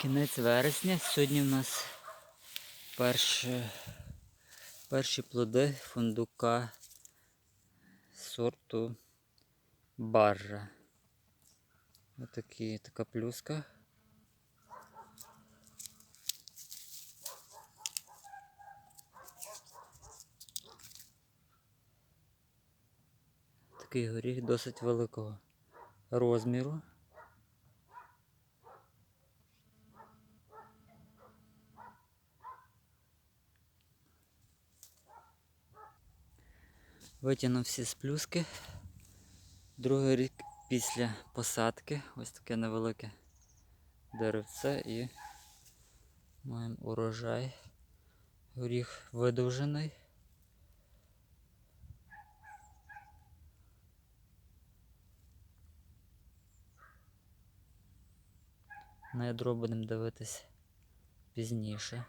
Кінець вересня. Сьогодні в нас перші, перші плоди фундука сорту барра. Отакі, така плюска. Такий горіх досить великого розміру. Витягнув всі сплюски. Другий рік після посадки. Ось таке невелике деревце і маємо урожай. Горіх видовжений. На ядро будемо дивитись пізніше.